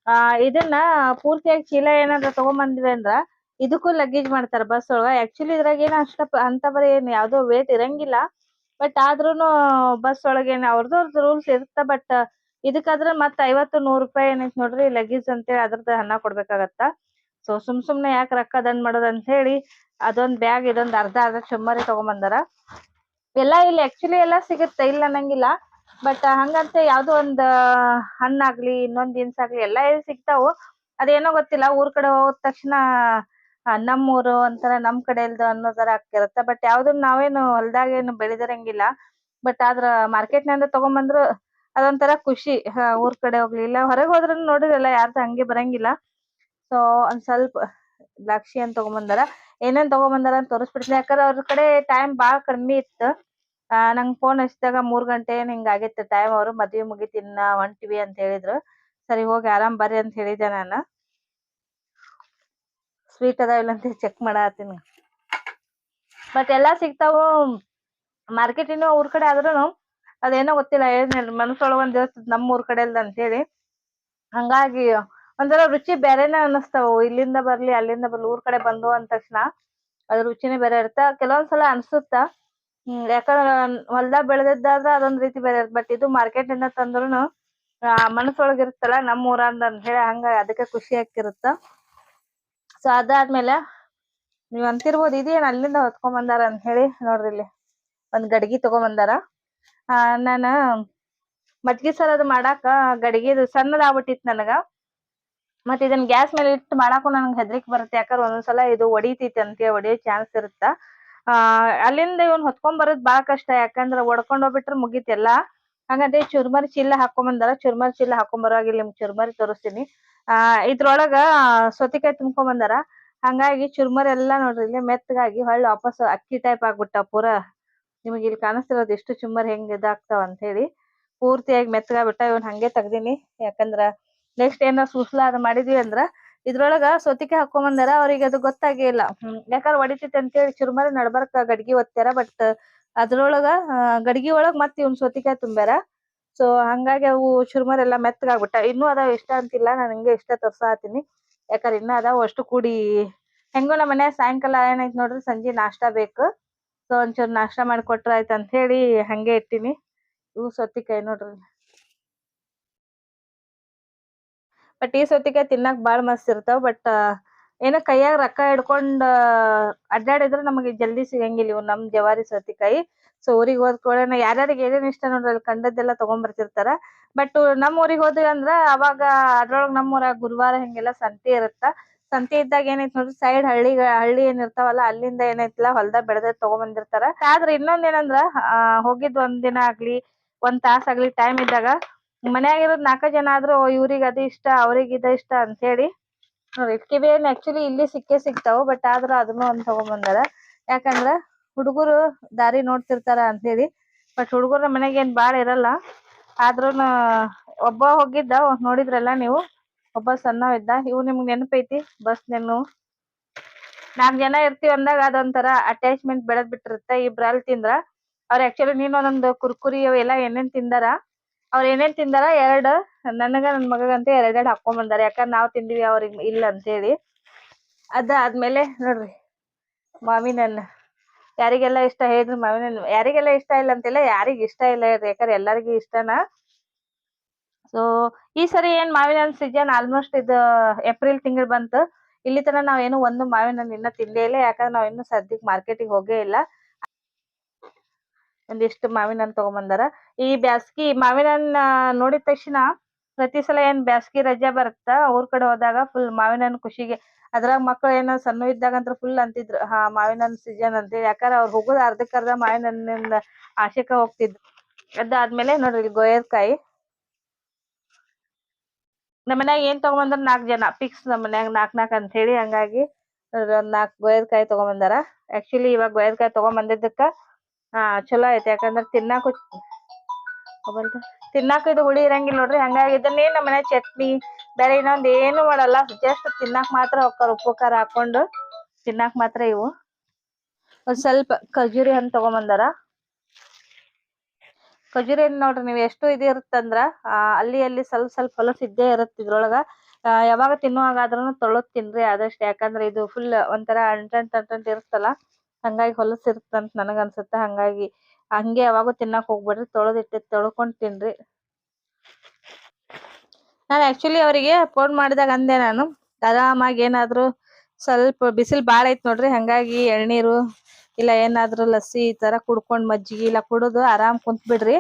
ಆ, ಇದನ್ನ ಪೂರ್ತಿಯಾಗಿ ಚೀಲ ಏನಾದ್ರ ತಗೊಂಬಂದ್ವಿ ಅಂದ್ರ ಇದಕ್ಕೂ ಲಗೇಜ್ ಮಾಡ್ತಾರ ಬಸ್ ಒಳಗ. ಆಕ್ಚುಲಿ ಇದ್ರಾಗ ಏನ್ ಅಷ್ಟ ಅಂತ ಬರೀ ಏನ್ ಯಾವ್ದೋ ವೇಟ್ ಇರಂಗಿಲ್ಲ. ಬಟ್ ಆದ್ರೂನು ಬಸ್ ಒಳಗ ಏನ್ ಅವ್ರದ್ದು ರೂಲ್ಸ್ ಇರುತ್ತ. ಬಟ್ ಇದಕ್ಕಾದ್ರ ಮತ್ತ ಐವತ್ತು ನೂರು ರೂಪಾಯಿ ಏನೈತ್ ನೋಡ್ರಿ ಲಗೇಜ್ ಅಂತೇಳಿ ಅದ್ರದ್ದು ಹಣ ಕೊಡ್ಬೇಕಾಗತ್ತ. ಸೊ ಸುಮ್ ಸುಮ್ನೆ ಯಾಕೆ ರೊಕ್ಕ ದಂಡ್ ಮಾಡೋದ್ ಅಂತ ಹೇಳಿ ಅದೊಂದ್ ಬ್ಯಾಗ್ ಇದೊಂದ್ ಅರ್ಧ ಅರ್ಧ ಚುಮ್ಮರಿ ತಗೊಂಬಂದಾರ. ಎಲ್ಲಾ ಇಲ್ಲಿ ಆಕ್ಚುಲಿ ಎಲ್ಲ ಸಿಗುತ್ತೆ, ಇಲ್ಲ ಅನ್ನಂಗಿಲ್ಲ. ಬಟ್ ಹಂಗಂತ ಯಾವ್ದೋ ಒಂದ್ ಹಣ್ಣಾಗ್ಲಿ, ಇನ್ನೊಂದ್ ದಿನ್ಸಾಗ್ಲಿ ಎಲ್ಲ ಇಲ್ಲಿ ಸಿಗ್ತಾವು. ಅದೇನೋ ಗೊತ್ತಿಲ್ಲ, ಊರ್ ಕಡೆ ಹೋದ ತಕ್ಷಣ ನಮ್ಮೂರು ಒಂಥರ ನಮ್ ಕಡೆಯಲ್ದು ಅನ್ನೋ ತರ ಆಗ್ತಿರತ್ತೆ. ಬಟ್ ಯಾವ್ದನ್ ನಾವೇನು ಹೊಲ್ದಾಗ ಏನು ಬೆಳೆದಿರಂಗಿಲ್ಲ. ಬಟ್ ಆದ್ರ ಮಾರ್ಕೆಟ್ನಿಂದ ತಗೊಂಬಂದ್ರು ಅದೊಂಥರ ಖುಷಿ. ಊರ್ ಕಡೆ ಹೋಗ್ಲಿ. ಇಲ್ಲ, ಹೊರಗ್ ಹೋದ್ರ ನೋಡಿರಲ್ಲ ಯಾರ್ದು ಹಂಗೆ ಬರಂಗಿಲ್ಲ. ಸೊ ಒಂದ್ ಸ್ವಲ್ಪ ದ್ರಾಕ್ಷಿ ಅಂತ ತಗೊಂಬಂದಾರ. ಏನೇನ್ ತಗೊಂಬಂದಾರ ಅಂತ ತೋರಿಸ್ಬಿಡ್ತೀನಿ. ಯಾಕಂದ್ರೆ ಅವ್ರ ಕಡೆ ಟೈಮ್ ಬಹಳ ಕಡಿಮೆ ಇತ್ತು. ಆ, ನಂಗ್ ಫೋನ್ ಹಚ್ಚಿದಾಗ ಮೂರ್ ಗಂಟೆ ಹಿಂಗ್ ಆಗಿತ್ತು ಟೈಮ್ ಅವ್ರು ಮದ್ವಿ ಮುಗಿತ್ ಇನ್ನ ಹೊಂಟಿವಿ ಅಂತ ಹೇಳಿದ್ರು. ಸರಿ, ಹೋಗಿ ಆರಾಮ್ ಬರ್ರಿ ಅಂತ ಹೇಳಿದ್ದೆ ನಾನು. ಸ್ವೀಟ್ ಅದಾವ ಇಲ್ಲ ಅಂತ ಚೆಕ್ ಮಾಡತ್ತೀನಿ. ಬಟ್ ಎಲ್ಲಾ ಸಿಗ್ತಾವು ಮಾರ್ಕೆಟ್ ಇನ್ನು ಊರ್ ಕಡೆ ಆದ್ರೂನು ಅದೇನೋ ಗೊತ್ತಿಲ್ಲ, ಏನ್ ಮನಸ್ಸೊಳಗ ಒಂದ್ ನಮ್ಮ ಊರ್ ಕಡೆ ಅಂತ ಹೇಳಿ ಹಂಗಾಗಿ ಒಂಥರ ರುಚಿ ಬೇರೆನೇ ಅನಸ್ತಾವು ಇಲ್ಲಿಂದ ಬರ್ಲಿ, ಅಲ್ಲಿಂದ ಬರ್ಲಿ, ಊರ್ ಕಡೆ ಬಂದು ಅಂದ ತಕ್ಷಣ ಅದ್ರ ರುಚಿನೇ ಬೇರೆ ಇರುತ್ತೆ ಕೆಲವೊಂದ್ಸಲ ಅನ್ಸುತ್ತ ಯಾಕಂದ್ರ ಹೊಲ್ದಾಗ ಬೆಳೆದಿದ್ದಾದ್ರೆ ಅದೊಂದ್ ರೀತಿ ಬೇರೆ ಇರುತ್ತೆ ಬಟ್ ಇದು ಮಾರ್ಕೆಟ್ ಇಂದ ತಂದ್ರುನು, ಆ ಮನಸ್ಸೊಳಗ ಇರುತ್ತಲ್ಲ ನಮ್ಮ ಊರಂದ ಅಂತ ಹೇಳಿ ಹಂಗ ಅದಕ್ಕೆ ಖುಷಿ ಆಗ್ತಿರುತ್ತ. ಸೊ ಅದಾದ್ಮೇಲೆ ನೀವ್ ಅಂತಿರ್ಬೋದು ಇದೇನ್ ಅಲ್ಲಿಂದ ಹೊತ್ಕೊಂಡ್ ಬಂದಾರ ಅಂತ ಹೇಳಿ ನೋಡ್ರಿ ಇಲ್ಲಿ. ಒಂದ್ ಗಡ್ಗಿ ತಗೊಂಡ್ ಬಂದಾರ. ಆ, ನಾನ ಮಜ್ಗಿ ಸಾರ್ ಅದು ಮಾಡಾಕ ಗಡಿಗೆದು ಸಣ್ಣದ್ ಆಗ್ಬಿಟ್ಟಿತ್ ನನಗ. ಮತ್ ಇದನ್ನ ಗ್ಯಾಸ್ ಮೇಲೆ ಇಟ್ಟು ಮಾಡಾಕು ನನ್ಗೆ ಹೆದರಿಕೆ ಬರುತ್ತೆ. ಯಾಕಂದ್ರೆ ಒಂದೊಂದ್ಸಲ ಇದು ಒಡಿತೈತಿ ಅಂತ ಒಡಿಯೋ ಚಾನ್ಸ್ ಇರುತ್ತ. ಆ, ಅಲ್ಲಿಂದ ಇವನ್ ಹೊತ್ಕೊಂಡ್ ಬರೋದ್ ಬಾಳ ಕಷ್ಟ. ಯಾಕಂದ್ರ ಒಡ್ಕೊಂಡ್ ಹೋಗ್ಬಿಟ್ರೆ ಮುಗೀತೆಲ್ಲ ಹಂಗಂತ ಚುರ್ಮರಿ ಚೀಲ ಹಾಕೊಂಡ್ ಬಂದಾರ. ಚುರ್ಮರಿ ಚೀಲ ಹಾಕೊಂಡ್ ಬರುವಾಗ ಇಲ್ಲಿ ನಿಮ್ಗ್ ಚುರ್ಮರಿ ತೋರಿಸ್ತೀನಿ. ಆ, ಇದ್ರೊಳಗ ಸೌತಿಕಾಯಿ ತುಂಬ್ಕೊಂಡ್ ಬಂದಾರ. ಹಂಗಾಗಿ ಚುರ್ಮರಿ ಎಲ್ಲಾ ನೋಡ್ರಿ, ಇಲ್ಲಿ ಮೆತ್ತಗಾಗಿ ಹೊಳ್ಳಿ ವಾಪಸ್ ಅಕ್ಕಿ ಟೈಪ್ ಆಗ್ಬಿಟ್ಟ ಪೂರಾ. ನಿಮಗೆ ಇಲ್ಲಿ ಕಾಣಿಸ್ತಿರೋದು ಎಷ್ಟು ಚುಮ್ಮರಿ ಹೆಂಗ್ ಇದಾಗ್ತಾವ ಅಂತ ಹೇಳಿ ಪೂರ್ತಿಯಾಗಿ ಮೆತ್ತಗಾಗ್ಬಿಟ್ಟ ಇವನ್ ಹಂಗೆ ತೆಗ್ದೀನಿ. ಯಾಕಂದ್ರ ನೆಕ್ಸ್ಟ್ ಏನಾರ ಸುಸ್ಲಾ ಅದ್ ಮಾಡಿದ್ವಿ ಅಂದ್ರ ಇದ್ರೊಳಗ ಸೌತಿಕಾಯಿ ಹಾಕೊಂಡ್ ಬಂದಾರ. ಅವ್ರಿಗೆ ಅದು ಗೊತ್ತಾಗೇ ಇಲ್ಲ. ಯಾಕಂದ್ರ ಹೊಡಿತೈತಿ ಅಂತ ಹೇಳಿ ಚುರ್ಮರಿ ನಡ್ಬರ್ಕ ಗಡ್ಗಿ ಒತ್ತಾರ ಬಟ್ ಅದ್ರೊಳಗ ಗಡ್ಗಿ ಒಳಗ್ ಮತ್ತ್ ಇವ್ನ್ ಸೌತಿಕಾಯಿ ತುಂಬ್ಯಾರ. ಸೊ ಹಂಗಾಗಿ ಅವು ಚುರ್ಮರಿ ಎಲ್ಲಾ ಮೆತ್ತಗಾಗ್ಬಿಟ್ಟ. ಇನ್ನೂ ಅದಾವ ಇಷ್ಟ ಅಂತಿಲ್ಲ, ನಾನು ಹಿಂಗೆ ಇಷ್ಟ ತೋರ್ಸಾತೀನಿ ಯಾಕಂದ್ರೆ ಇನ್ನ ಅದಾವ ಅಷ್ಟು ಕೂಡಿ. ಹೆಂಗೋ ನಮ್ಮ ಮನ್ಯಾಗ ಸಾಯಂಕಾಲ ಏನೈತ್ ನೋಡ್ರಿ, ಸಂಜೆ ನಾಷ್ಟಾ ಬೇಕು. ಸೊ ಒಂಚೂರು ನಾಷ್ಟಾ ಮಾಡಿಕೊಟ್ರ ಆಯ್ತ್ ಅಂತ ಹೇಳಿ ಹಂಗೆ ಇಟ್ಟಿನಿ. ಇವು ಸೌತಿಕಾಯಿ ನೋಡ್ರಿ. ಬಟ್ ಈ ಸೌತಿಕಾಯಿ ತಿನ್ನಾಕ ಭಾಳ ಮಸ್ತ್ ಇರ್ತಾವ ಬಟ್ ಏನೋ ಕೈಯಾಗ ರೊಕ್ಕ ಹಿಡ್ಕೊಂಡ್ ಅಡ್ಡಾಡಿದ್ರ ನಮಗೆ ಜಲ್ದಿ ಸಿಗಂಗಿಲ್ಲ ಇವು ನಮ್ ಜವಾರಿ ಸೌತಿಕಾಯಿ. ಸೊ ಊರಿಗೆ ಹೋದ ಕೂಡಲೇ ಯಾರ್ಯಾರಿಗೆ ಏನೇನ್ ಇಷ್ಟ ನೋಡ್ರಿ ಅಲ್ಲಿ ಕಂಡದ್ದೆಲ್ಲ ತಗೊಂಡ್ ಬರ್ತಿರ್ತಾರ ಬಟ್ ನಮ್ ಊರಿಗೆ ಹೋದ್ವಿ ಅಂದ್ರ ಅವಾಗ ಅದ್ರೊಳಗ್ ನಮ್ ಊರಾಗ ಗುರುವಾರ ಹಿಂಗೆಲ್ಲಾ ಸಂತೆ ಇರುತ್ತ. ಸಂತೆ ಇದ್ದಾಗ ಏನೈತ್ ನೋಡ್ರಿ ಸೈಡ್ ಹಳ್ಳಿ ಹಳ್ಳಿ ಏನ್ ಇರ್ತಾವಲ್ಲ ಅಲ್ಲಿಂದ ಏನೈತಿಲ್ಲ ಹೊಲ್ದಾಗ ಬೆಳೆದ ತಗೊಂಡ್ ಬಂದಿರ್ತಾರ ಆದ್ರ ಇನ್ನೊಂದ್ ಏನಂದ್ರ ಹೋಗಿದ್ ಒಂದ್ ದಿನ ಆಗ್ಲಿ, ಒಂದ್ ತಾಸ್ ಆಗ್ಲಿ ಟೈಮ್ ಇದ್ದಾಗ ಮನ್ಯಾಗ ಇರೋದ್ ನಾಲ್ಕ ಜನ ಆದ್ರೂ ಇವ್ರಿಗೆ ಅದು ಇಷ್ಟ, ಅವ್ರಿಗೆ ಇದ ಇಷ್ಟ ಅಂತ ಹೇಳಿ ನೋಡಿ ಬೇನ್ ಆಕ್ಚುಲಿ ಇಲ್ಲಿ ಸಿಕ್ಕೇ ಸಿಗ್ತಾವ ಬಟ್ ಆದ್ರ ಅದನ್ನು ಒಂದ್ ತಗೊಂಡ್ ಬಂದಾರ ಯಾಕಂದ್ರ ಹುಡುಗರು ದಾರಿ ನೋಡ್ತಿರ್ತಾರ ಅಂತ ಹೇಳಿ. ಬಟ್ ಹುಡುಗರ ಮನೆಗೆ ಏನ್ ಬಾಳ ಇರಲ್ಲ. ಆದ್ರೂನು ಒಬ್ಬ ಹೋಗಿದ್ದ, ನೋಡಿದ್ರಲ್ಲ ನೀವು? ಒಬ್ಬ ಸಣ್ಣವ ಇದ್ದ. ಇವು ನಿಮ್ಗ್ ನೆನಪೈತಿ ಬಸ್ ನೆನು ನಾಲ್ಕ್ ಜನ ಇರ್ತೀವಿ ಅಂದಾಗ ಅದೊಂಥರ ಅಟ್ಯಾಚ್ಮೆಂಟ್ ಬೆಳೆದ್ ಬಿಟ್ಟಿರುತ್ತೆ. ಇಬ್ರ ಅಲ್ಲಿ ತಿಂದ್ರ. ಅವ್ರ ಆಕ್ಚುಲಿ ನೀನ್ ಒಂದೊಂದು ಕುರ್ಕುರಿ ಅವೆಲ್ಲ ಏನೇನ್ ತಿಂದಾರ. ಅವ್ರ ಏನೇನ್ ತಿಂದಾರ? ಎರಡು. ನನಗ, ನನ್ ಮಗಗಂತ ಎರಡೆರಡು ಹಾಕೊಂಡ್ ಬಂದಾರ. ಯಾಕಂದ್ರೆ ನಾವ್ ತಿಂದಿವಿ, ಅವ್ರಿಗೆ ಇಲ್ಲ ಅಂತ ಹೇಳಿ. ಅದಾದ್ಮೇಲೆ ನೋಡ್ರಿ. ಮಾವಿನ ಹಣ್ಣ್ ಯಾರಿಗೆಲ್ಲ ಇಷ್ಟ ಹೇಳ್ರಿ ಮಾವಿನ ಯಾರಿಗೆಲ್ಲ ಇಷ್ಟ ಇಲ್ಲ ಅಂತಿಲ್ಲ ಯಾರಿಗ್ ಇಷ್ಟ ಇಲ್ಲ ಹೇಳ್ರಿ. ಯಾಕಂದ್ರೆ ಎಲ್ಲರಿಗೂ ಇಷ್ಟನ? ಸೊ ಈ ಸರಿ ಏನ್ ಮಾವಿನ ಹಣ್ಣು ಸೀಸನ್ ಆಲ್ಮೋಸ್ಟ್ ಇದು ಏಪ್ರಿಲ್ ತಿಂಗಳು ಬಂತು. ಇಲ್ಲಿ ತನ ನಾವ್ ಏನು ಒಂದು ಮಾವಿನ ಹಣ್ಣು ಇನ್ನ ತಿಂದೇ ಇಲ್ಲ. ಯಾಕಂದ್ರೆ ನಾವ್ ಇನ್ನು ಸದ್ಯಕ್ ಮಾರ್ಕೆಟಿಗೆ ಹೋಗೇ ಇಲ್ಲ. ಒಂದಿಷ್ಟು ಮಾವಿನ ಹಣ್ಣು ತಗೊಂಡ್ ಬಂದಾರ. ಈ ಬ್ಯಾಸ್ಗಿ ಮಾವಿನ ಹಣ್ಣ ನೋಡಿದ ತಕ್ಷಣ ಪ್ರತಿ ಸಲ ಏನ್ ಬ್ಯಾಸ್ಗಿ ರಜಾ ಬರುತ್ತ, ಅವ್ರ ಕಡೆ ಹೋದಾಗ ಫುಲ್ ಮಾವಿನ ಹಣ್ಣು ಖುಷಿಗೆ ಅದ್ರಾಗ ಮಕ್ಳು ಏನೋ ಸಣ್ಣ ಇದ್ದಾಗಂತ್ರ ಫುಲ್ ಅಂತಿದ್ರು. ಹಾ ಮಾವಿನ ಹಣ್ಣು ಸೀಸನ್ ಅಂತ ಹೇಳಿ ಯಾಕಂದ್ರ ಅವ್ರು ಹೋಗೋದು ಅರ್ಧಕ್ಕರ್ಧ ಮಾವಿನ ಹಣ್ಣಿಂದ ಆಶೆಕ ಹೋಗ್ತಿದ್ರು. ಅದಾದ್ಮೇಲೆ ನೋಡ್ರಿ ಗೋಯರ್ಕಾಯಿ ನಮ್ಮ ಮನ್ಯಾಗ ಏನ್ ತಗೊಂಬಂದ್ರ ನಾಲ್ಕ್ ಜನ. ಫಿಕ್ಸ್ ನಮ್ಮ ಮನ್ಯಾಗ ನಾಕ್ ನಾಕ್ ಅಂತ ಹೇಳಿ ಹಂಗಾಗಿ ನಾಲ್ಕ್ ಗೋಯರ್ಕಾಯಿ ತಗೊಂಬಂದಾರ. ಆಕ್ಚುಲಿ ಇವಾಗ ಗೋಯರ್ಕಾಯಿ ತಗೊಂಡ್ ಬಂದಿದ್ದಕ್ಕ ಆ ಚಲೋ ಐತಿ ಯಾಕಂದ್ರ ತಿನ್ನಾಕು ತಿನ್ನಾಕ ಇದು ಹುಳಿ ಇರಂಗಿಲ್ಲ ನೋಡ್ರಿ. ಹಂಗಾಗಿ ಇದನ್ನೇ ನಮ್ಮ ಮನ್ಯಾಗ ಚಟ್ನಿ, ಬೇರೆ ಇನ್ನೊಂದ್ ಏನು ಮಾಡಲ್ಲ. ಜಸ್ಟ್ ತಿನ್ನಾಕ ಮಾತ್ರ ಹೋಗ್ತಾರ ಉಪ್ಪು ಖಾರ ಹಾಕೊಂಡು ತಿನ್ನಾಕ್ ಮಾತ್ರ ಇವು. ಒಂದ್ ಸ್ವಲ್ಪ ಖಜೂರಿ ಹಣ್ಣು ತಗೊಂಬಂದಾರ. ಖಜೂರಿ ಹಣ್ಣು ನೋಡ್ರಿ, ನೀವು ಎಷ್ಟು ಇದಿರುತ್ತಂದ್ರ ಅಲ್ಲಿ ಅಲ್ಲಿ ಸ್ವಲ್ಪ ಸ್ವಲ್ಪ ಹೊಲಸ್ ಇದ್ದೇ ಇರುತ್ತೆ ಇದ್ರೊಳಗ. ಯಾವಾಗ ಯಾವಾಗ ತಿನ್ನುವಾಗಾದ್ರೂ ತೊಳದ್ ತಿನ್ರಿ ಆದಷ್ಟು. ಯಾಕಂದ್ರ ಇದು ಫುಲ್ ಒಂಥರ ಅಂಟಂಟ್ ಅಂಟಂಟ್ ಇರುತ್ತಲ್ಲ. ಹಂಗಾಗಿ ಹೊಲಸು ಇರುತ್ತಂತ ನನಗ ಅನ್ಸುತ್ತ. ಹಂಗಾಗಿ ಹಂಗೆ ಯಾವಾಗೂ ತಿನ್ನಕ್ ಹೋಗ್ಬೇಡ್ರಿ ತೊಳದ್ ಇಟ್ಟಿದ್ ತೊಳ್ಕೊಂಡ್ ತಿನ್ರಿ. ನಾನ್ ಆಕ್ಚುಲಿ ಅವರಿಗೆ ಫೋನ್ ಮಾಡಿದಾಗ ಅಂದೆ ನಾನು ಆರಾಮಾಗಿ ಏನಾದ್ರು ಸ್ವಲ್ಪ ಬಿಸಿಲು ಬಾಳ ಐತ್ ನೋಡ್ರಿ ಹಂಗಾಗಿ ಎಳ್ನೀರು ಇಲ್ಲ ಏನಾದ್ರು ಲಸ್ಸಿ ಈ ತರ ಕುಡ್ಕೊಂಡ್ ಮಜ್ಜಿಗೆ ಇಲ್ಲ ಕುಡಿದು ಆರಾಮ್ ಕುಂತ್ ಬಿಡ್ರಿ.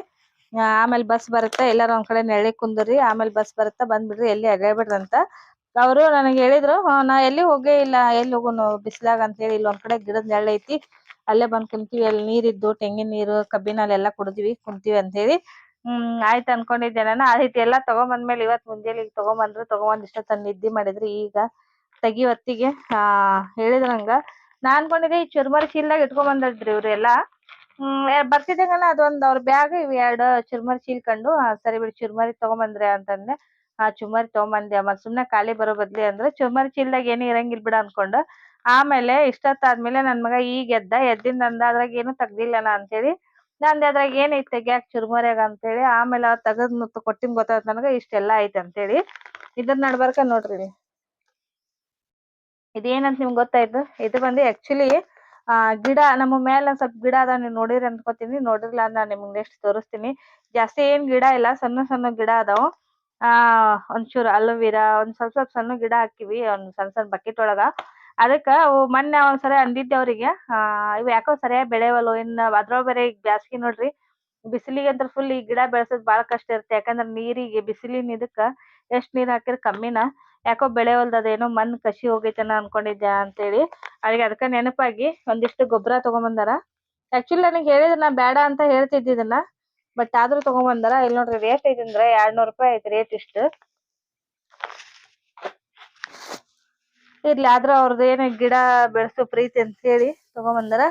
ಆಮೇಲೆ ಬಸ್ ಬರುತ್ತೆ ಎಲ್ಲಾರು ಒಂದ್ ಕಡೆ ನೆಳಿ ಕುಂದ್ರಿ ಆಮೇಲೆ ಬಸ್ ಬರುತ್ತ ಬಂದ್ಬಿಡ್ರಿ ಎಲ್ಲಿ ಅಡ್ಡಾಡ್ಬೇಡ್ರಿ ಅಂತ. ಅವರು ನನಗೆ ಹೇಳಿದ್ರು "ಹಾ, ನಾ ಎಲ್ಲಿ ಹೋಗೇ ಇಲ್ಲ ಎಲ್ಲಿ ಹೋಗೋನು ಬಿಸ್ಲಾಗ ಅಂತ ಹೇಳಿ ಇಲ್ಲಿ ಒಂದ್ ಕಡೆ ಗಿಡದ ನೆಳ್ಳ ಐತಿ ಅಲ್ಲೇ ಬಂದ್ ಕುಂತೀವಿ ಅಲ್ಲಿ ನೀರಿದ್ದು ತೆಂಗಿನ ನೀರು ಕಬ್ಬಿನ ಎಲ್ಲಾ ಕುಡಿದ್ವಿ ಕುಂತೀವಿ ಅಂತ ಹೇಳಿ ಹ್ಮ್ ಆಯ್ತು ಅನ್ಕೊಂಡಿದ್ದೆ ನಾನು. ಆಯ್ತ್ ಎಲ್ಲಾ ತಗೊಂಡ್ ಬಂದ್ಮೇಲೆ ಇವತ್ ಮುಂಜಾನೆ ಈಗ ತಗೊಂಡ್ ಬಂದ್ರು ತಗೊಂಡ್ ಇಷ್ಟೊತ್ತನ ನಿದ್ದೆ ಮಾಡಿದ್ರಿ. ಈಗ ತೆಗಿ ಹೊತ್ತಿಗೆ ಆ ಹೇಳಿದ್ರಂಗ ನಾ ಅನ್ಕೊಂಡಿದ್ದೆ ಈ ಚುರ್ಮರಿ ಚೀಲ್ದಾಗ ಇಟ್ಕೊಂಡ್ ಬಂದಿದ್ರಿ ಇವ್ರು ಎಲ್ಲಾ ಹ್ಮ್ ಬರ್ತಿದ್ದಂಗನ ಅದೊಂದ್ ಅವ್ರ ಬ್ಯಾಗ್ ಇವ್ ಎರಡು ಚುರ್ಮರಿ ಚೀಲ್ಕೊಂಡು ಕಂಡು ಆ, ಸರಿ ಬಿಡಿ ಚುರ್ಮರಿ ತಗೊಂಬಂದ್ರೆ ಅಂತಂದೆ. ಆ ಚುರ್ಮರಿ ತಗೊಂಬಂದೆ ಮತ್ ಸುಮ್ನೆ ಖಾಲಿ ಬರೋ ಬದ್ಲಿ ಅಂದ್ರೆ ಚುರ್ಮರಿ ಚೀಲದಾಗ ಏನು ಇರಂಗಿಲ್ ಬಿಡ ಅನ್ಕೊಂಡು. ಆಮೇಲೆ ಇಷ್ಟೊತ್ತಾದ್ಮೇಲೆ ನನ್ ಮಗ ಈಗ ಎದ್ದ ಎದ್ದಿಂದ ಅಂದ ಅದ್ರಾಗ ಏನು ತೆಗ್ದಿಲ್ಲಲ್ಲ ಅಂತ ಅಂತೇಳಿ, ನಂದ್ ಅದ್ರಾಗ ಏನ್ ಐತ್ ತೆಗ್ಯಾಕ್ ಅಂತ ಅಂತೇಳಿ, ಆಮೇಲೆ ಅವ್ ತೆಗದ್ ಕೊಟ್ಟಿನ್ ಗೊತ್ತಾಯ್ತು ನನಗ, ಇಷ್ಟೆಲ್ಲ ಐತ್ ಅಂತೇಳಿ. ಇದ್ರ ನಡ್ಬರ್ಕ ನೋಡ್ರಿ. ಇದೇನಂತ ನಿಮ್ಗೆ ಗೊತ್ತಾಯ್ತು? ಇದು ಬಂದು ಆಕ್ಚುಲಿ ಆ, ಗಿಡ, ನಮ್ಮ ಮೇಲೆ ಸ್ವಲ್ಪ ಗಿಡ ಅದ ನೀವು ನೋಡಿರಿ ಅನ್ಕೋತೀನಿ. ನೋಡಿರ್ಲ ನಿಮ್ಗೆ ನಿಮ್ಗ್ ನೆಕ್ಸ್ಟ್ ತೋರಿಸ್ತೀನಿ. ಜಾಸ್ತಿ ಏನ್ ಗಿಡ ಇಲ್ಲ, ಸಣ್ಣ ಸಣ್ಣ ಗಿಡ ಅದಾವ. ಆ, ಒಂಚೂರು ಅಲೋವಿರಾ, ಒಂದ್ ಸ್ವಲ್ಪ ಸ್ವಲ್ಪ ಸಣ್ಣ ಗಿಡ ಹಾಕಿವಿ, ಒಂದ್ ಸಣ್ಣ ಸಣ್ಣ ಬಕೆಟ್ ಒಳಗ. ಅದಕ್ಕ ಅವು ಮೊನ್ನೆ ಒಂದ್ಸರಿ ಅಂದಿದ್ದೆ ಅವ್ರಿಗೆ, ಆ, ಇವ್ ಯಾಕೋ ಸರಿಯಾಗಿ ಬೆಳೆಯವಲ್ಲೋ ಇನ್ನ ಅದ್ರೊಳಗ್ ಬೇರೆ ಈಗ ಬ್ಯಾಸ್ಗಿ ನೋಡ್ರಿ ಬಿಸಿಲಿಗೆ ಅಂತ ಫುಲ್ ಈ ಗಿಡ ಬೆಳೆಸೋದ್ ಬಾಳ ಕಷ್ಟ ಇರುತ್ತೆ, ಯಾಕಂದ್ರ ನೀರಿಗೆ, ಬಿಸಿಲಿನ ಇದಕ್ಕ ಎಷ್ಟ್ ನೀರ್ ಹಾಕಿದ್ರ ಕಮ್ಮಿನ, ಯಾಕೋ ಬೆಳೆವಲ್ದು ಅದೇನೋ ಮಣ್ ಕಸಿ ಹೋಗೈತನ ಅನ್ಕೊಂಡಿದ್ದೆ ಅಂತೇಳಿ, ಅವ್ರಿಗೆ ಅದಕ್ಕ ನೆನಪಾಗಿ ಒಂದಿಷ್ಟು ಗೊಬ್ಬರ ತಗೊಂಬಂದಾರ. ಆಕ್ಚುಲಿ ನನಗ್ ಹೇಳಿದ್ರ ನಾ ಬೇಡ ಅಂತ ಹೇಳ್ತಿದ್ದೆ ಇದನ್ನ ಬಟ್ ಆದ್ರೂ ತಗೊಂಬಂದಾರ. ಇಲ್ಲಿ ನೋಡ್ರಿ ರೇಟ್ ಐತಿ ಅಂದ್ರ ಎರಡ್ನೂರ್ ರೂಪಾಯಿ ಐತಿ ರೇಟ್ ಇಷ್ಟು. ಇರ್ಲಿ, ಆದ್ರೆ ಅವ್ರದ್ದು ಏನ ಗಿಡ ಬೆಳೆಸೋ ಪ್ರೀತಿ ಅಂತ ಹೇಳಿ ತಗೊಂಬಂದಾರ.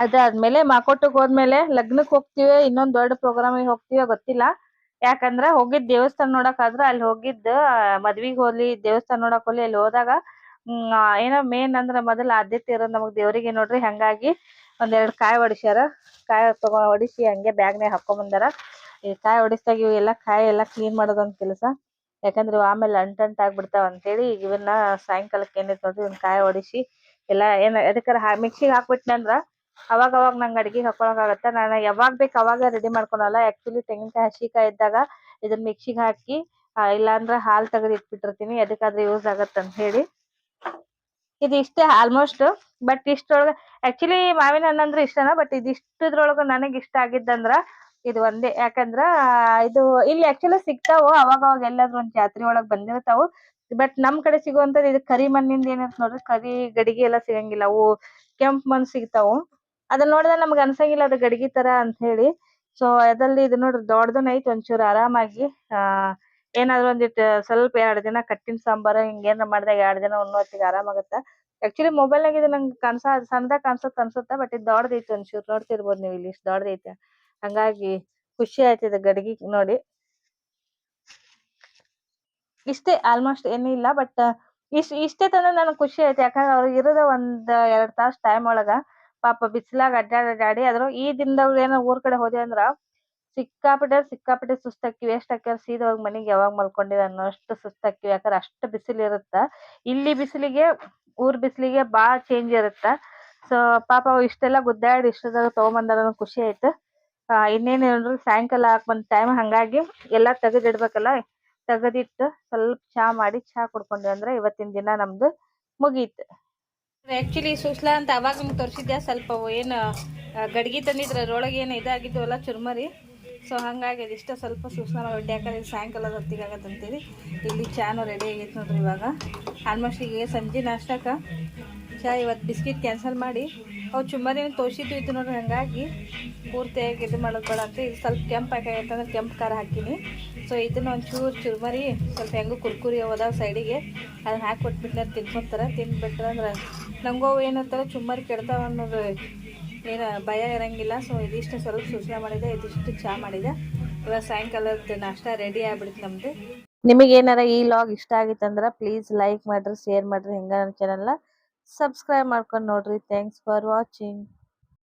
ಅದಾದ್ಮೇಲೆ ಮಾಕೋಟಕ್ ಹೋದ್ಮೇಲೆ ಲಗ್ನಕ್ ಹೋಗ್ತಿವಿ, ಇನ್ನೊಂದ್ ದೊಡ್ಡ ಪ್ರೋಗ್ರಾಮ್ ಹೋಗ್ತಿವಿ, ಗೊತ್ತಿಲ್ಲ. ಯಾಕಂದ್ರ ಹೋಗಿದ್ ದೇವಸ್ಥಾನ ನೋಡಕ್ ಆದ್ರ ಅಲ್ಲಿ ಹೋಗಿದ್ದ ಮದ್ವಿಗ್ ಹೋಗ್ಲಿ, ದೇವಸ್ಥಾನ ನೋಡಕ್ ಹೋಗ್ಲಿ, ಅಲ್ಲಿ ಹೋದಾಗ ಏನೋ ಮೇನ್ ಅಂದ್ರ ಮೊದಲ ಆದ್ಯತೆ ಇರೋದ್ ನಮಗ್ ದೇವ್ರಿಗೆ ನೋಡ್ರಿ, ಹಂಗಾಗಿ ಒಂದೆರಡ್ ಕಾಯಿ ಹೊಡಿಸ್ಯಾರ ಕಾಯಿ ತಗೊ ಹೊಡಿಸಿ ಹಂಗೆ ಬ್ಯಾಗ್ನ್ಯಾಗ ಹಾಕೊಂಡ್ ಬಂದಾರ ಈ ಕಾಯಿ ಹೊಡಿಸ್ದಾಗ ಇವೆಲ್ಲ ಕಾಯಿ ಎಲ್ಲಾ ಕ್ಲೀನ್ ಮಾಡೋದೊಂದ್ ಕೆಲಸ. ಯಾಕಂದ್ರೆ ಆಮೇಲೆ ಅಂಟ್ ಅಂಟ್ ಆಗ್ಬಿಡ್ತಾವ ಅಂತೇಳಿ ಈಗ ಇವನ್ನ ಸಾಯಂಕಾಲಕ್ಕೆ ಏನ್ ನೋಡ್ರಿ, ಇವನ್ ಕಾಯಿ ಹೊಡಿಸಿ ಎಲ್ಲಾ ಏನ್ ಎದಕ್ಕಾರ ಮಿಕ್ಸಿಗೆ ಹಾಕ್ಬಿಟ್ನಿ ಅಂದ್ರ ಅವಾಗ ಅವಾಗ ನಂಗ್ ಅಡಿಗೆ ಆಗತ್ತ ನಾನ್ ಯಾವಾಗ್ ಬೇಕು ಅವಾಗ ರೆಡಿ ಮಾಡ್ಕೊಳಲ್ಲ. ಆಕ್ಚುಲಿ ತೆಂಗಿನಕಾಯಿ, ಹಸಿಕಾಯಿ ಇದ್ದಾಗ ಇದನ್ನ ಮಿಕ್ಸಿಗೆ ಹಾಕಿ ಇಲ್ಲಾಂದ್ರೆ ಹಾಲ್ ತೆಗ್ದ್ ಇಟ್ಬಿಟ್ಟಿರ್ತೀನಿ. ಅದಕ್ಕಾದ್ರೆ ಯೂಸ್ ಆಗತ್ತೆ ಅಂತ ಹೇಳಿ. ಇದು ಇಷ್ಟೇ ಆಲ್ಮೋಸ್ಟ್ ಬಟ್ ಇಷ್ಟೊಳಗ ಆಕ್ಚುಲಿ ಮಾವಿನ ಹಣ್ಣು ಅಂದ್ರೆ ಇಷ್ಟನ? ಬಟ್ ಇದು ನನಗೆ ನನಗ್ ಇಷ್ಟ ಆಗಿದ್ದಂದ್ರ ಇದು ಒಂದೇ. ಯಾಕಂದ್ರ, ಇದು ಇಲ್ಲಿ ಆಕ್ಚುಲಿ ಸಿಗ್ತಾವು ಅವಾಗ ಅವಾಗ ಎಲ್ಲಾದ್ರೂ ಒಂದ್ ಜಾತ್ರೆ ಒಳಗ್ ಬಂದಿರ್ತಾವು. ಬಟ್ ನಮ್ ಕಡೆ ಸಿಗುವಂತದ್ ಇದು ಕರಿ ಮಣ್ಣಿಂದ ಏನಂತ ನೋಡ್ರಿ, ಕರಿ ಗಡಿಗೆ ಎಲ್ಲ ಸಿಗಂಗಿಲ್ಲ. ಅವು ಕೆಂಪ್ ಮಣ್ಣ್ ಸಿಗ್ತಾವು. ಅದನ್ನ ನೋಡಿದ್ರೆ ನಮ್ಗ್ ಅನ್ಸಂಗಿಲ್ಲ ಅದು ಗಡಿಗೆ ತರ ಅಂತ ಹೇಳಿ. ಸೊ ಅದ್ರಲ್ಲಿ ಇದು ನೋಡ್ರಿ ದೊಡ್ಡದನ್ ಐತಿ ಒಂಚೂರು ಆರಾಮಾಗಿ. ಆ, ಏನಾದ್ರು ಒಂದಿಟ್ ಸ್ವಲ್ಪ ಎರಡ್ ದಿನ ಕಟ್ಟಿನ ಸಾಂಬಾರ್ ಹಿಂಗ್ ಏನಾರ ಮಾಡಿದಾಗ ಎರಡ್ ದಿನ ಹೊತ್ತಿಗೆ ಆರಾಮ್ ಆಗತ್ತ ಆಕ್ಚುಲಿ ಮೊಬೈಲ್ ನಾಗ ಇದು ನಂಗೆ ಕಾಣ್ಸ, ಸಣ್ಣದಾಗ ಕಾಣ್ಸತ್ ಅನ್ಸುತ್ತ ಬಟ್ ಇದು ದೊಡ್ಡದೈತಿ ಒಂಚೂರು. ನೋಡ್ತಿರ್ಬೋದು ನೀವು ಇಲ್ಲಿ, ಇಷ್ಟು ದೊಡ್ಡದೈತೆ ಹಂಗಾಗಿ ಖುಷಿ ಆಯ್ತದ ಗಡಿಗೆ ನೋಡಿ. ಇಷ್ಟೇ ಆಲ್ಮೋಸ್ಟ್ ಏನೂ ಇಲ್ಲ ಬಟ್ ಇಷ್ಟ ಇಷ್ಟೇ ತಂದ್ರೆ ನನಗೆ ಖುಷಿ ಆಯ್ತು. ಯಾಕಂದ್ರೆ ಅವ್ರಿಗೆ ಇರೋದ ಒಂದ್ ಎರಡ್ ತಾಸ್ ಟೈಮ್ ಒಳಗ. ಪಾಪ ಬಿಸ್ಲಾಗ ಅಡ್ಡಾಡಿ ಅಡ್ಡಾಡಿ ಅದ್ರ ಈ ದಿನದವ್ರು ಏನೋ ಊರ್ ಕಡೆ ಹೋದೆ ಅಂದ್ರ ಸಿಕ್ಕಾಪಟ್ಟೆ ಸಿಕ್ಕಾಪಟ್ಟೆ ಸುಸ್ತಾಕಿವಿ ಎಷ್ಟ್ ಹಾಕ್ಯಾರ ಸೀದಾ ಹೋಗಿ ಮನಿಗ್ ಯಾವಾಗ್ ಅನ್ನೋ ಅನ್ನೋಷ್ಟು ಸುಸ್ತಾಕಿವಿ ಯಾಕಂದ್ರೆ ಅಷ್ಟು ಬಿಸಿಲು ಇರುತ್ತ. ಇಲ್ಲಿ ಬಿಸಿಲಿಗೆ, ಊರ್ ಬಿಸಿಲಿಗೆ ಬಾಳ ಚೇಂಜ್ ಇರುತ್ತ. ಸೊ ಪಾಪ ಇಷ್ಟೆಲ್ಲಾ ಗುದ್ದಾಡಿ ಇಷ್ಟದಾಗ ತಗೊಂಬಂದಾರ ಖುಷಿ ಆಯ್ತು. ಆ, ಇನ್ನೇನ್ ಸಾಯಂಕಾಲ ಬಂದ ಟೈಮ್ ಹಂಗಾಗಿ ಎಲ್ಲಾ ತೆಗದ್ ಇಡ್ಬೇಕಲ್ಲ ತೆಗದಿಟ್ಟು ಸ್ವಲ್ಪ ಚಾ ಮಾಡಿ ಚಾ ಕುಡ್ಕೊಂಡ್ವಿ ಅಂದ್ರೆ ಇವತ್ತಿನ ದಿನ ನಮ್ದು ಮುಗೀತು. ಆಕ್ಚುಲಿ ಸುಸ್ಲಾ ಅಂತ ಅವಾಗ ನಿಮ್ಗೆ ತೋರಿಸಿದ್ದೆ ಸ್ವಲ್ಪ ಏನು ಗಡ್ಗಿ ತಂದಿದ್ರ ಅದ್ರೊಳಗೆ ಏನು ಚುರ್ಮರಿ. ಸೊ ಹಂಗಾಗಿ ಅದಿಷ್ಟ ಸ್ವಲ್ಪ ಸುಸ್ಲಾ ಮಾಡಿ ಯಾಕಂದ್ರೆ ಸಾಯಂಕಾಲ ಸಾಯಂಕಾಲದ ಹೊತ್ತಿಗೆ ಆಗತ್ತಂತೇಳಿ ಇಲ್ಲಿ ಚಾನು ರೆಡಿ ಆಗೈತೆ ನೋಡ್ರಿ ಇವಾಗ. ಆಲ್ಮೋಸ್ಟ್ ಈಗ ಸಂಜೆ ನಾಷ್ಟಕ್ಕ ಚಾ ಇವತ್ತು ಬಿಸ್ಕಿಟ್ ಕ್ಯಾನ್ಸಲ್ ಮಾಡಿ. ಅವು ಚುಮ್ಮರಿನ ತೋರಿಸಿದ್ದು ಇತ್ತು ನೋಡ್ರಿ ಹಂಗಾಗಿ. ಪೂರ್ತಿಯಾಗಿ ಇದು ಮಾಡೋದು ಬೇಡ ಅಂತ ಇದು ಸ್ವಲ್ಪ ಅಂತಂದ್ರೆ ಕೆಂಪು ಖಾರ ಹಾಕೀನಿ. ಸೊ ಇದನ್ನ ಒಂಚೂರು ಚುರುಮರಿ ಸ್ವಲ್ಪ ಹೆಂಗೂ ಕುರ್ಕುರಿ ಹೋದಾವ ಸೈಡಿಗೆ. ಅದನ್ನ ಹಾಕಿಬಿಟ್ಬಿಟ್ಟು ತಿನ್ಕೊಂತಾರೆ. ತಿಂದ್ಬಿಟ್ರೆ ಅಂದ್ರೆ ನಂಗೂ ಏನಂತಾರೆ ಚುಮ್ಮರಿ ಕೆಡ್ತಾವ ಅನ್ನೋದು ಏನು ಭಯ ಇರಂಗಿಲ್ಲ. ಸೊ ಇದಿಷ್ಟು ಸ್ವಲ್ಪ ಸೂಚನೆ ಮಾಡಿದೆ, ಇದಿಷ್ಟು ಚಾ ಮಾಡಿದೆ. ಇವಾಗ ಸಾಯಂಕಾಲದ ನಾಷ್ಟ ರೆಡಿ ಆಗ್ಬಿಡ್ತು ನಮ್ದು. ನಿಮಗೆ ಏನಾರ ಈ ಲಾಗ್ ಇಷ್ಟ ಆಗಿತ್ತಂದ್ರೆ ಪ್ಲೀಸ್ ಲೈಕ್ ಮಾಡ್ರಿ ಶೇರ್ ಮಾಡ್ರಿ, ಹಿಂಗ ನನ್ನ ಚಾನಲ್ನ ಸಬ್ಸ್ಕ್ರೈಬ್ ಮಾಡ್ಕೊಂಡು ನೋಡ್ರಿ. Thanks for watching